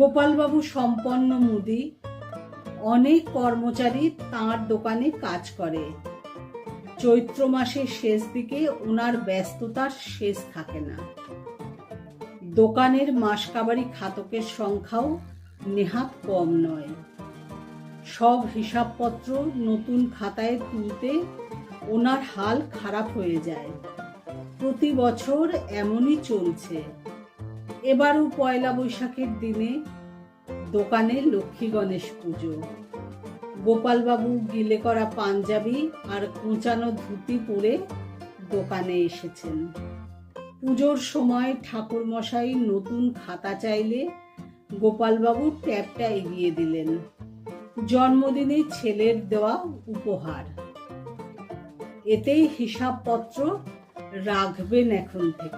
গোপালবাবু সম্পন্ন মুদি অনেক কর্মচারী তাঁর দোকানে কাজ করে। চৈত্র মাসের শেষ দিকে ওনার ব্যস্ততার শেষ থাকে না। দোকানের মাসকাবারি খাতকের সংখ্যাও নেহাত কম নয়। সব হিসাবপত্র নতুন খাতায় তুলতে ওনার হাল খারাপ হয়ে যায়। প্রতি বছর এমনই চলছে। এবারও পয়লা বৈশাখের দিনে দোকানে লক্ষ্মী গণেশ পুজো। গোপালবাবু গিলে করা পাঞ্জাবি আর কুঁচানো ধুতি পরে দোকানে এসেছেন। পুজোর সময় ঠাকুরমশাই নতুন খাতা চাইলে গোপালবাবু ট্যাবটা এগিয়ে দিলেন। জন্মদিনে ছেলের দেওয়া উপহার। এতেই হিসাবপত্র রাখবেন এখন থেকে।